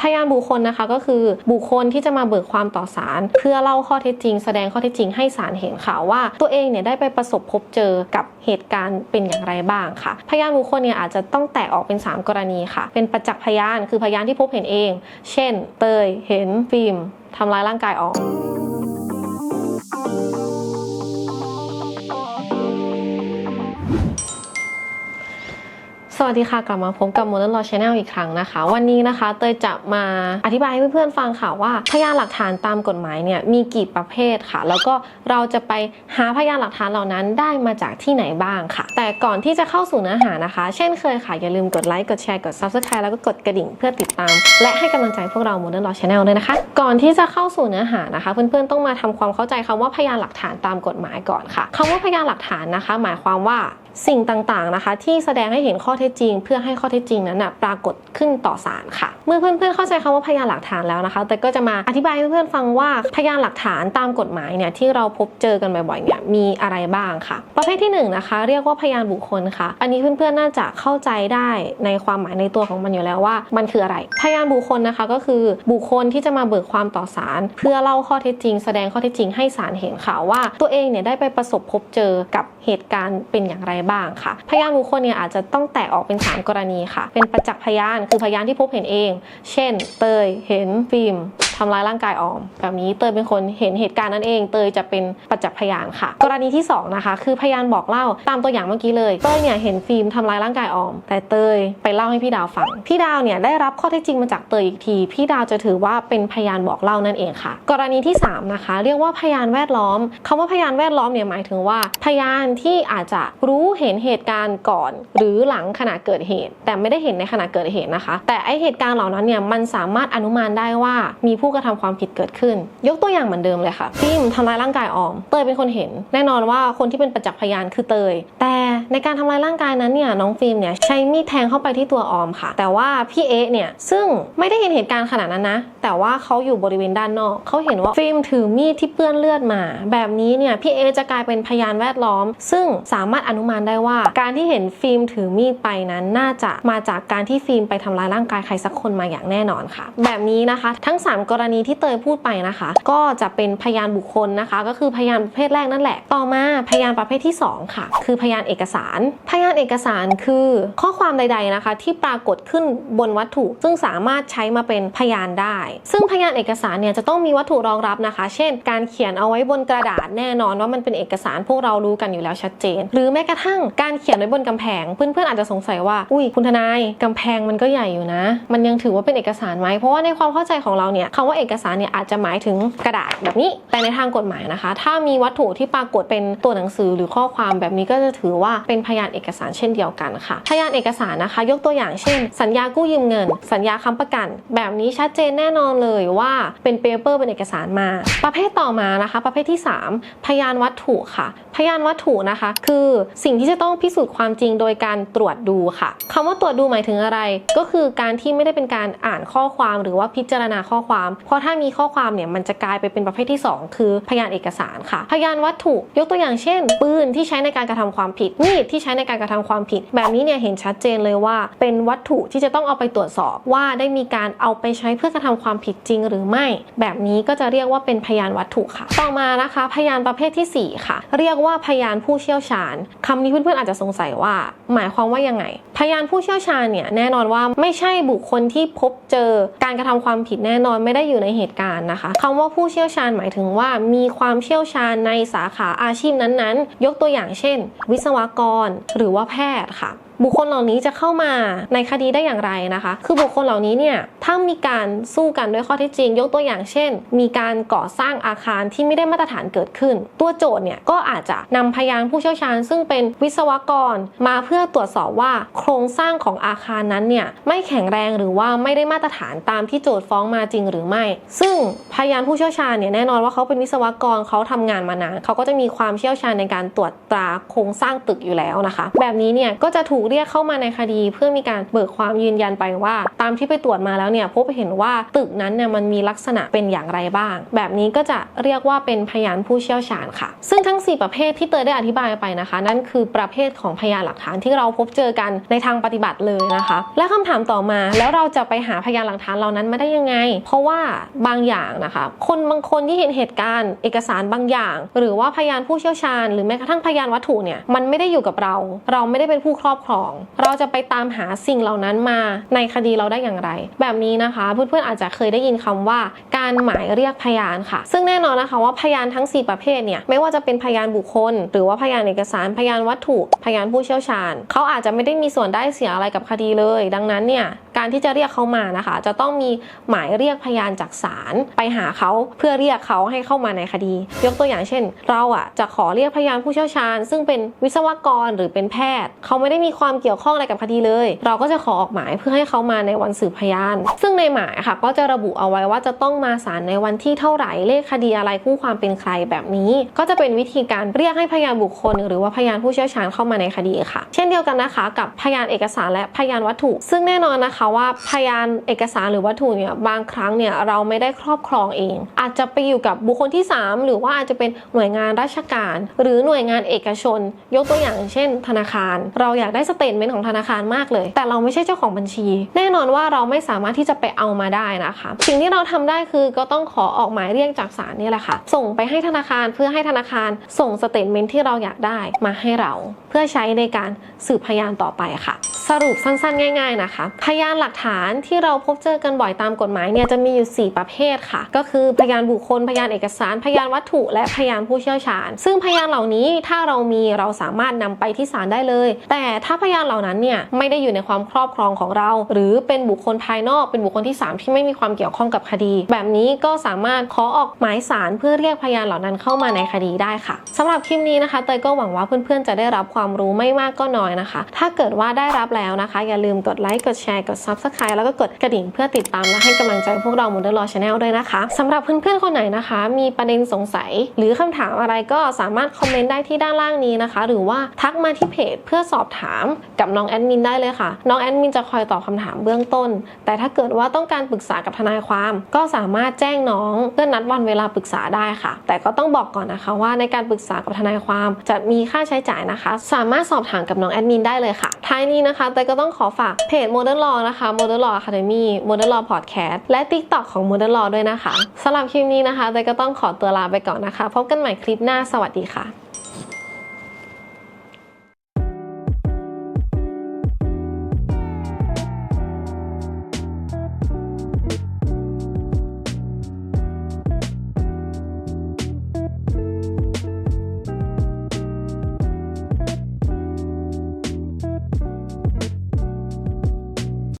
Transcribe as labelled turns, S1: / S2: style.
S1: พยานบุคคลนะคะก็คือบุคคลที่จะมาเบิกความต่อศาลเพื่อเล่าข้อเท็จจริง แสดงข้อเท็จจริงให้ศาลเห็นค่ะว่า ตัวเองเนี่ยได้ไปประสบพบเจอกับเหตุการณ์เป็นอย่างไรบ้างค่ะ พยานบุคคลเนี่ยอาจจะต้องแตกออกเป็น 3 กรณีค่ะ เป็นประจักษ์พยานคือพยานที่พบเห็นเอง เช่น เตยเห็นฟิล์มทำร้ายร่างกายออก สวัสดีค่ะ กลับมาพบกับ Modern Law Channel อีกครั้งนะคะ วันนี้นะคะเตยจะมาอธิบายให้เพื่อนๆฟังค่ะว่า พยานหลักฐานตามกฎหมายเนี่ยมีกี่ประเภทค่ะ แล้วก็เราจะไปหาพยานหลักฐานเหล่านั้นได้มาจากที่ไหนบ้างค่ะ แต่ก่อนที่จะเข้าสู่เนื้อหานะคะ เช่นเคยค่ะ อย่าลืมกดไลค์กดแชร์กด Subscribe แล้วก็กดกระดิ่งเพื่อติดตาม และให้กำลังใจพวกเรา Modern Law Channel ด้วยนะคะ ก่อนที่จะเข้าสู่เนื้อหานะคะ เพื่อนๆต้องมาทำความเข้าใจคำว่าพยานหลักฐานตามกฎหมายก่อนค่ะคำว่าพยานหลักฐานนะคะ หมายความว่าสิ่งต่างๆนะคะ ที่แสดงให้เห็นข้อเท็จจริง เพื่อให้ข้อเท็จจริงนั้นนะปรากฏขึ้นต่อศาลค่ะ เมื่อเพื่อนๆเข้าใจคำว่าพยานหลักฐานแล้วนะคะ แต่ก็จะมาอธิบายให้เพื่อนๆฟังว่าพยานหลักฐานตามกฎหมายเนี่ยที่เราพบเจอกันบ่อยๆเนี่ยมีอะไรบ้างค่ะ ประเภทที่หนึ่งนะคะ เรียกว่าพยานบุคคลค่ะ อันนี้เพื่อนๆน่าจะเข้าใจได้ในความหมายในตัวของมันอยู่แล้วว่า มันคืออะไร พยานบุคคลนะคะก็คือบุคคลที่จะมาเบิกความต่อศาลเพื่อเล่าข้อเท็จจริง แสดงข้อเท็จจริงให้ศาลเห็นค่ะว่า ตัวเองเนี่ยได้ไปประสบพบเจอกับเหตุการณ์เป็นอย่างไรบ้างค่ะ พยานบุคคลเนี่ยอาจจะต้องแตกออกเป็น 3 กรณีค่ะ เป็นประจักษ์พยานคือพยานที่พบเห็นเอง เช่น เตย เห็นฟิล์ม ทำร้ายร่างกายออม แบบนี้เตยเป็นคนเห็นเหตุการณ์นั้นเอง เตยจะเป็นประจักพยานค่ะ กรณีที่สองนะคะคือพยานบอกเล่าตามตัวอย่างเมื่อกี้เลยเตยเนี่ยเห็นฟิล์มทำร้ายร่างกายออม แต่เตยไปเล่าให้พี่ดาวฟังพี่ดาวเนี่ยได้รับข้อเท็จจริงมาจากเตยอีกที พี่ดาวจะถือว่าเป็นพยานบอกเล่านั่นเองค่ะ กรณีที่สามนะคะเรียกว่าพยานแวดล้อมคำว่าพยานแวดล้อมเนี่ยหมายถึงว่า พยานที่อาจจะรู้เห็นเหตุการณ์ก่อน หรือหลังขณะเกิดเหตุ แต่ไม่ได้เห็นในขณะเกิดเหตุนะคะ แต่ไอเหตุการณ์เหล่านั้นเนี่ยมันสามารถอนุมานได้ว่ามีผู้กระทำความผิดเกิดขึ้น ยกตัวอย่างเหมือนเดิมเลยค่ะฟิล์มทำร้ายร่างกายออม เตยเป็นคนเห็น แน่นอนว่าคนที่เป็นประจักษ์พยานคือเตย แต่ในการทำร้ายร่างกายนั้นเนี่ยน้องฟิล์มเนี่ยใช้มีดแทงเข้าไปที่ตัวออมค่ะ แต่ว่าพี่เอ๊เนี่ยซึ่งไม่ได้เห็นเหตุการณ์ขนาดนั้นนะ แต่ว่าเขาอยู่บริเวณด้านนอกเขาเห็นว่าฟิล์มถือมีดที่เปื้อนเลือดมา แบบนี้เนี่ยพี่เอจะกลายเป็นพยานแวดล้อม ซึ่งสามารถอนุมานได้ว่า การที่เห็นฟิล์มถือมีดไปนั้นน่าจะมาจากการที่ฟิล์มไปทำร้ายร่างกายใครสักคนมาอย่างแน่นอนค่ะ แบบนี้นะคะ ทั้ง 3 กรณีที่เตยพูดไปนะคะ ก็จะเป็นพยานบุคคลนะคะ ก็คือพยานประเภทแรกนั่นแหละ ต่อมาพยานประเภทที่ 2 ค่ะ คือพยานเอกสาร พยานเอกสารคือข้อความใด ๆนะคะ ที่ปรากฏขึ้นบนวัตถุ ซึ่งสามารถใช้มาเป็นพยานได้ ซึ่งพยานเอกสารเนี่ยจะต้องมีวัตถุรองรับนะคะ เช่น การเขียนเอาไว้บนกระดาษแน่นอนว่ามันเป็นเอกสารพวกเรารู้กันอยู่แล้วชัดเจน หรือแม้กระทั่งการเขียนไว้บนกำแพง เพื่อนๆอาจจะสงสัยว่า อุ้ยคุณทนายกำแพงมันก็ใหญ่อยู่นะ มันยังถือว่าเป็นเอกสารไหมเพราะว่าในความเข้าใจของเราเนี่ยคำว่าเอกสารเนี่ยอาจจะหมายถึงกระดาษแบบนี้ แต่ในทางกฎหมายนะคะ ถ้ามีวัตถุที่ปรากฏเป็นตัวหนังสือหรือข้อความแบบนี้ก็จะถือว่าเป็นพยานเอกสารเช่นเดียวกันค่ะ พยานเอกสารนะคะ ยกตัวอย่างเช่น สัญญากู้ยืมเงิน สัญญาค้ำประกัน แบบนี้ชัดเจนแน่นอนเลยว่าเป็นเปเปอร์เป็นเอกสารมา ประเภทต่อมานะคะ ประเภทที่ 3 พยานวัตถุค่ะ พยานวัตถุนะคะ คือสิ่งที่จะต้องพิสูจน์ความจริงโดยการตรวจดูค่ะคำว่าตรวจดูหมายถึงอะไร ก็คือการที่ไม่ได้เป็นการอ่านข้อความหรือว่าพิจารณาข้อความเพราะถ้ามีข้อความเนี่ยมันจะกลายไปเป็นประเภทที่ 2 คือพยานเอกสารค่ะ พยานวัตถุยกตัวอย่างเช่น ปืนที่ใช้ในการกระทำความผิดมีดที่ใช้ในการกระทำความผิด แบบนี้เนี่ยเห็นชัดเจนเลยว่า เป็นวัตถุที่จะต้องเอาไปตรวจสอบว่าได้มีการเอาไปใช้เพื่อกระทำความผิดจริงหรือไม่ แบบนี้ก็จะเรียกว่าเป็นพยานวัตถุค่ะ ต่อมานะคะ พยานประเภททีสี่4 ค่ะ เรียกว่าพยานผู้เชี่ยวชาญคำนี้เพื่อนๆอาจจะสงสัยว่า หมายความว่ายังไง พยานผู้เชี่ยวชาญเนี่ยแน่นอนว่าไม่ใช่บุคคลที่พบเจอการกระทำความผิดแน่นอนไม่ได้ได้อยู่ในเหตุการณ์นะคะคำว่าผู้เชี่ยวชาญหมายถึงว่า มีความเชี่ยวชาญในสาขาอาชีพนั้นๆ ยกตัวอย่างเช่น วิศวกรหรือว่าแพทย์ค่ะ บุคคลเหล่านี้จะเข้ามาในคดีได้อย่างไรนะคะ คือบุคคลเหล่านี้เนี่ย ถ้ามีการสู้กันด้วยข้อเท็จจริง ยกตัวอย่างเช่น มีการก่อสร้างอาคารที่ไม่ได้มาตรฐานเกิดขึ้น ตัวโจทย์เนี่ยก็อาจจะนำพยานผู้เชี่ยวชาญ ซึ่งเป็นวิศวกรมาเพื่อตรวจสอบว่าโครงสร้างของอาคารนั้นเนี่ยไม่แข็งแรงหรือว่าไม่ได้มาตรฐานตามที่โจทย์ฟ้องมาจริงหรือไม่ ซึ่งพยานผู้เชี่ยวชาญเนี่ยแน่นอนว่าเขาเป็นวิศวกรเขาทำงานมานานเขาก็จะมีความเชี่ยวชาญในการตรวจตราโครงสร้างตึกอยู่แล้วนะคะ แบบนี้เนี่ยก็จะถูกเรียกเข้ามาในคดี เพื่อมีการเบิกความยืนยันไปว่า ตามที่ไปตรวจมาแล้วเนี่ยเนี่ยพบเห็นว่าตึกนั้นเนี่ยมันมีลักษณะเป็นอย่างไรบ้าง แบบนี้ก็จะเรียกว่าเป็นพยานผู้เชี่ยวชาญค่ะ ซึ่งทั้ง 4 ประเภทที่เตยได้อธิบายไปนะคะ นั่นคือประเภทของพยานหลักฐานที่เราพบเจอกันในทางปฏิบัติเลยนะคะ และคำถามต่อมาแล้วเราจะไปหาพยานหลักฐานเหล่านั้นมาได้ยังไง เพราะว่าบางอย่างนะคะ คนบางคนที่เห็นเหตุการณ์ เอกสารบางอย่าง หรือว่าพยานผู้เชี่ยวชาญ หรือแม้กระทั่งพยานวัตถุเนี่ยมันไม่ได้อยู่กับเรา เราไม่ได้เป็นผู้ครอบครอง เราจะไปตามหาสิ่งเหล่านั้นมาในคดีเราได้อย่างไร แบบนี้นะคะ เพื่อนๆอาจจะเคยได้ยินคำว่า การหมายเรียกพยานค่ะ ซึ่งแน่นอนนะคะว่าพยานทั้ง 4 ประเภทเนี่ยไม่ว่าจะเป็นพยานบุคคล หรือว่าพยานเอกสารพยานวัตถุ พยานผู้เชี่ยวชาญ เขาอาจจะไม่ได้มีส่วนได้เสียอะไรกับคดีเลย ดังนั้นเนี่ยการที่จะเรียกเขามานะคะ จะต้องมีหมายเรียกพยานจากศาลไปหาเขาเพื่อเรียกเขาให้เข้ามาในคดี ยกตัวอย่างเช่น เราอะจะขอเรียกพยานผู้เชี่ยวชาญ ซึ่งเป็นวิศวกรหรือเป็นแพทย์ เขาไม่ได้มีความเกี่ยวข้องอะไรกับคดีเลย เราก็จะขอออกหมายเพื่อให้เขามาในวันสืบพยาน ซึ่งในหมายค่ะก็จะระบุเอาไว้ว่าจะต้องมาศาลในวันที่เท่าไหร่เลขคดีอะไรคู่ความเป็นใครแบบนี้ ก็จะเป็นวิธีการเรียกให้พยานบุคคล หรือว่าพยานผู้เชี่ยวชาญเข้ามาในคดีค่ะ เช่นเดียวกันนะคะ กับพยานเอกสารและพยานวัตถุ ซึ่งแน่นอนนะคะว่าพยานเอกสารหรือวัตถุเนี่ยบางครั้งเนี่ยเราไม่ได้ครอบครองเอง อาจจะไปอยู่กับบุคคลที่ 3 หรือว่าอาจจะเป็นหน่วยงานราชการ หรือหน่วยงานเอกชน ยกตัวอย่างเช่น ธนาคาร เราอยากได้สเตทเมนต์ของธนาคารมากเลย แต่เราไม่ใช่เจ้าของบัญชี แน่นอนว่าเราไม่สามารถที่จะไปเอามาได้นะคะ สิ่งที่เราทำได้คือก็ต้องขอออกหมายเรียกจากศาลนี่แหละค่ะ ส่งไปให้ธนาคารเพื่อให้ธนาคารส่งสเตทเมนต์ที่เราอยากได้มาให้เรา เพื่อใช้ในการสืบพยานต่อไปค่ะ สรุปสั้นๆ ง่าย ๆนะคะ พยานหลักฐานที่เราพบเจอกันบ่อยตามกฎหมายเนี่ยจะมีอยู่ 4 ประเภทค่ะ ก็คือพยานบุคคลพยานเอกสาร พยานวัตถุ และพยานผู้เชี่ยวชาญ ซึ่งพยานเหล่านี้ถ้าเรามีเราสามารถนำไปที่ศาลได้เลย แต่ถ้าพยานเหล่านั้นเนี่ยไม่ได้อยู่ในความครอบครองของเรา หรือเป็นบุคคลภายนอกเป็นบุคคลที่ 3 ที่ไม่มีความเกี่ยวข้องกับคดีแบบนี้ก็สามารถขอออกหมายศาลเพื่อเรียกพยานเหล่านั้นเข้ามาในคดีได้ค่ะสำหรับคลิปนี้นะคะเตยก็หวังว่าเพื่อนๆจะได้รับความรู้ไม่มากก็น้อยนะคะ ถ้าเกิดว่าได้รับแล้วนะคะ อย่าลืมกดไลค์กดแชร์กด Subscribe แล้วก็กดกระดิ่งเพื่อติดตามและให้กำลังใจพวกเรา Model Law Channel ด้วยนะคะสำหรับเพื่อนๆคนไหนนะคะ มีประเด็นสงสัย หรือคำถามอะไรก็สามารถคอมเมนต์ได้ที่ด้านล่างนี้นะคะ หรือว่าทักมาที่เพจเพื่อสอบถามกับน้องแอดมินได้เลยค่ะน้องแอดมินจะคอยตอบคำถามเบื้องต้น แต่ถ้าเกิดว่าต้องการปรึกษากับทนายความก็สามารถามารถแจ้งน้องเพื่อนัดวันเวลาปรึกษาได้ค่ะ แต่ก็ต้องบอกก่อนนะคะว่าในการปรึกษากับทนายความจะมีค่าใช้จ่ายนะคะ สามารถสอบถามกับน้องแอดมินได้เลยค่ะ ท้ายนี้นะคะ แต่ก็ต้องขอฝากเพจ Modern Law นะคะ Modern Law Academy Modern Law Podcast และ TikTok ของ Modern Law ด้วยนะคะสำหรับคลิปนี้นะคะแต่ก็ต้องขอตัวลาไปก่อนนะคะ พบกันใหม่คลิปหน้าสวัสดีค่ะ